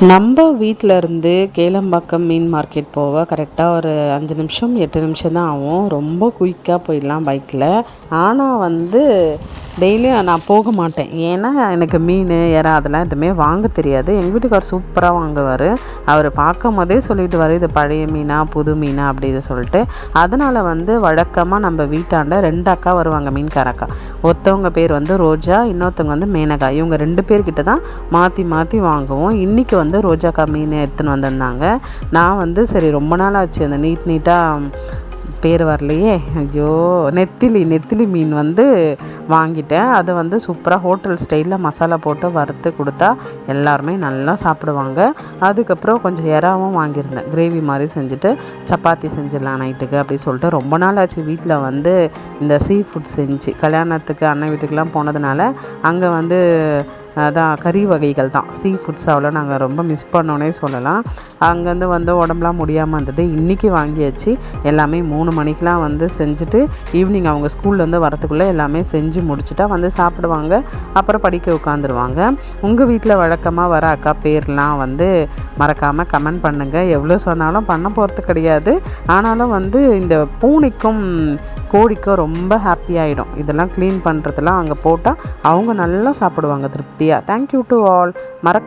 நம்ம வீட்டில் இருந்து கேளம்பாக்கம் மீன் மார்க்கெட் போக கரெக்டாக ஒரு அஞ்சு நிமிஷம் எட்டு நிமிஷம் தான் ஆகும். ரொம்ப குயிக்காக போயிடலாம் பைக்கில் ஆனால் வந்து டெய்லியும் நான் போக மாட்டேன். ஏன்னா எனக்கு மீன் இறா அதெல்லாம் எதுவுமே வாங்க தெரியாது. எங்கள் வீட்டுக்கார் சூப்பராக வாங்குவார். அவர் பார்க்கும் போதே சொல்லிட்டு வர இது பழைய மீனா புது மீனா? அப்படின்னு சொல்லிட்டு. அதனால் வந்து வழக்கமாக நம்ம வீட்டாண்ட ரெண்டு அக்கா வருவாங்க மீன்கார அக்கா ஒருத்தவங்க பேர் வந்து ரோஜா இன்னொருத்தவங்க வந்து மேனகா. இவங்க ரெண்டு பேர்கிட்ட தான் மாற்றி மாற்றி வாங்குவோம். இன்றைக்கி வந்து ரோஜாக்கா மீன் எடுத்துன்னு வந்திருந்தாங்க. நான் வந்து சரி ரொம்ப நாள் ஆச்சு. அந்த நீட் நீட்டாக பேர் வரலையே. ஐயோ நெத்திலி நெத்திலி மீன் வந்து வாங்கிட்டேன். அதை வந்து சூப்பராக ஹோட்டல் ஸ்டைலில் மசாலா போட்டு வறுத்து கொடுத்தா எல்லாருமே நல்லா சாப்பிடுவாங்க. அதுக்கப்புறம் கொஞ்சம் இறாவும் வாங்கியிருந்தேன். கிரேவி மாதிரி செஞ்சுட்டு சப்பாத்தி செஞ்சிடலாம் நைட்டுக்கு அப்படி சொல்லிட்டு ரொம்ப நாள் ஆச்சு வீட்டில் வந்து இந்த சீ ஃபுட் செஞ்சு. கல்யாணத்துக்கு அண்ணன் வீட்டுக்கெலாம் போனதுனால அங்கே வந்து அதான் கறி வகைகள் தான். சீ ஃபுட்ஸ் அவ்வளோ நாங்கள் ரொம்ப மிஸ் பண்ணோன்னே சொல்லலாம். அங்கேருந்து வந்து உடம்புலாம் முடியாமல் இருந்தது. இன்றைக்கி வாங்கியாச்சு. எல்லாமே மூணு மணிக்கெலாம் வந்து செஞ்சுட்டு ஈவினிங் அவங்க ஸ்கூல்லேருந்து வரத்துக்குள்ளே எல்லாமே செஞ்சு முடிச்சுட்டா வந்து சாப்பிடுவாங்க. அப்புறம் படிக்க உட்காந்துருவாங்க. உங்கள் வீட்டில் வழக்கமாக வர அக்கா பேர்லாம் வந்து மறக்காமல் கமெண்ட் பண்ணுங்கள் எவ்வளோ சொன்னாலும் பண்ண போகிறது கிடையாது. ஆனாலும் வந்து இந்த பூனைக்கும் கோழிக்கு ரொம்ப ஹாப்பி ஆகிடும் இதெல்லாம் க்ளீன் பண்ணுறதுலாம் அங்கே போட்டால் அவங்க நல்லா சாப்பிடுவாங்க திருப்தியாக தேங்க்யூ டு ஆல் மறக்க